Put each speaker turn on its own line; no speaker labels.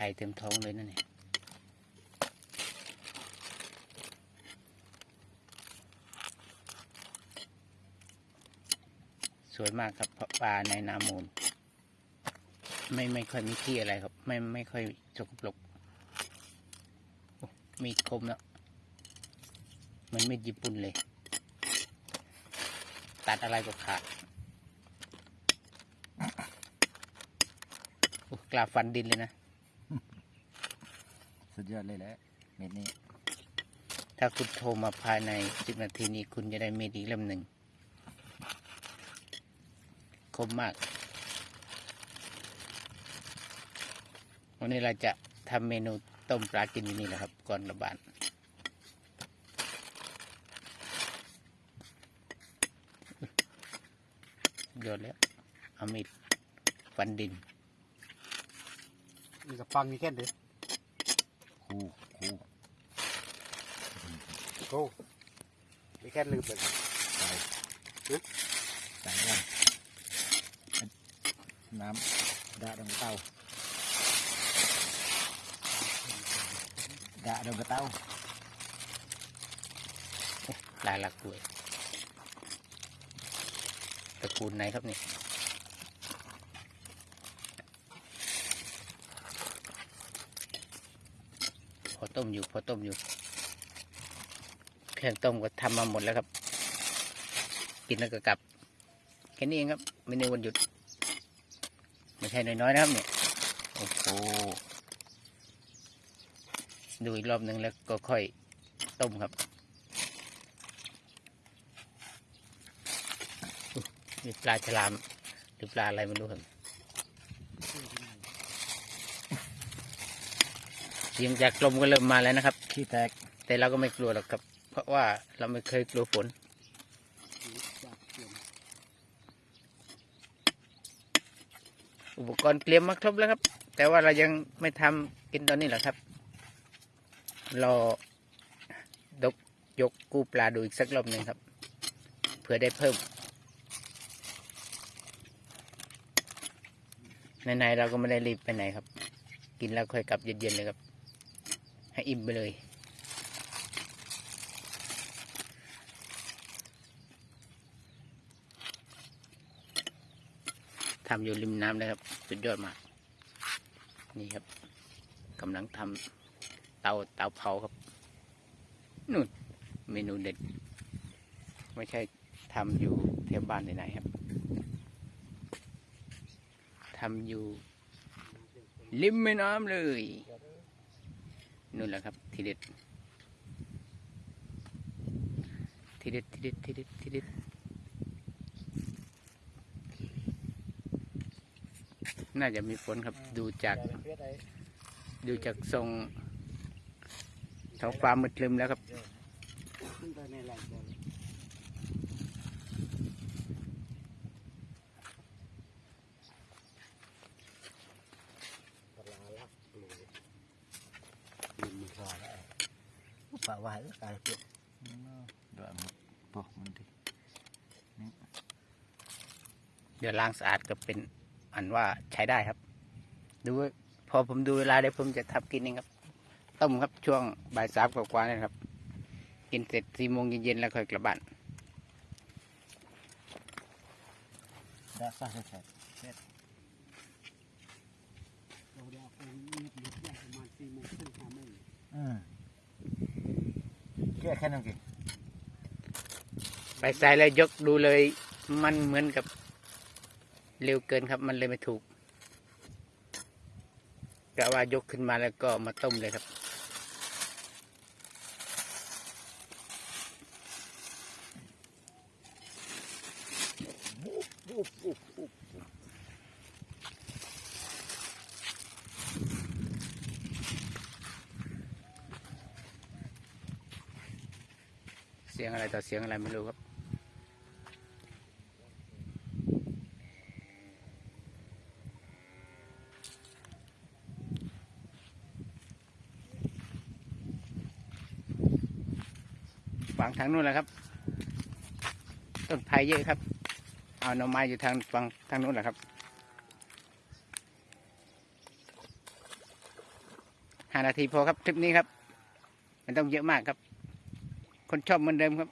ข่เต็มท้องเลยนั่นเนี่ยสวยมากครับปลาในนามูล ไม่ไม่ค่อยมีที่อะไรครับ ไม่ไม่ค่อยสกปรกมีดคมแล้วมันมีดญี่ปุ่นเลย ตัดอะไรก็ขาดโอ้กลาฟันดินเลยนะ
สุดยอดเลยแหละเม็ดนี้
ถ้าคุณโทรมาภายในสิบนาทีนี้คุณจะได้เมีดอีกเล่มหนึ่งคมมาก วันนี้เราจะทำเมนูต้มปลากินที่นี่แหละครับ ก่อนระบาดโยนแล้วอามีดฟันดิน
นี่กับฟังนี่แค่เด้อ
คู่
โอ้นี่แค่ลืมไป
ใส่ใส่กันน้ำดาดงเตาดาดงกระเตา
ลายลักด้วยตระกูลไหนครับนี่พอต้มอยู่พอต้มอยู่ เครื่องต้มก็ทำมาหมดแล้วครับ กินแล้วก็กลับแค่นี้เองครับไม่ในวันหยุด ไม่ใช่น้อยๆนะครับเนี่ยโอ้โหดูอีกรอบหนึ่งแล้วก็ค่อยต้มครับมีปลาฉลาม หรือปลาอะไรไม่รู้ครับเสียงจากลมก็เริ่มมาแล้วนะครับ
ขี้แตก
แต่เราก็ไม่กลัวหรอกครับ เพราะว่าเราไม่เคยกลัวฝนอุปกรณ์เตรียมมาครบแล้วครับ แต่ว่าเรายังไม่ทำกินตอนนี้หละครับ รอดกยกกู้ปลาดูอีกสักรอบหนึ่งครับ เพื่อได้เพิ่มไหนๆเราก็ไม่ได้รีบไปไหนครับ กินแล้วค่อยกลับเย็นๆเลยครับ ให้อิ่มไปเลย ทำอยู่ริมน้ำเลยครับ สุดยอดมาก นี่ครับกำลังทำเตาเตาเผาครับนู่นเมนูเด็ด ไม่ใช่ทำอยู่แถวบ้านไหนๆครับทำอยู่ริมแม่น้ำเลยนู่นแหละครับ ทีเด็ดทีเด็ดทีเด็ดทีเด็ดทีเด็ด น่าจะมีฝนครับดูจาก ดูจากทรงท้องฟ้ามืดครึมแล้วครับ
ขึ้นไปในแหล่งเดียวปลาลักเลยลืมมือคอแล้ว
ปลาว่ายกายเปียกดอยหมดปอกมันดิ
เดี๋ยวล้างสะอาดก็เป็น อันว่าใช้ได้ครับ ดูว่าพอผมดูเวลาเดี๋ยวผมจะทำกินเองครับ ต้มครับช่วงบ่ายสามกว่าๆนี่ครับ กินเสร็จสี่โมงเย็นๆแล้วค่อยกลับบ้าน
ดาซ่าแฉะ
เราเดี๋ยวเอาเงียบหยุดได้ประมาณสี่โมงครึ่งห้าโมง
อืมแค่แค่นั้นกิน
ไปใส่แล้วยกดูเลย มันเหมือนกับ เร็วเกินครับ มันเลยไม่ถูกกะว่ายกขึ้นมาแล้วก็มาต้มเลยครับ เสียงอะไรต่อเสียงอะไรไม่รู้ครับ ฝั่งทางนู้นแหละครับ ต้นไผ่เยอะครับ เอาหน่อไม้อยู่ทางฝั่งทางนู้นแหละครับ ห้านาทีพอครับคลิปนี้ครับ มันต้องเยอะมากครับ คนชอบเหมือนเดิมครับ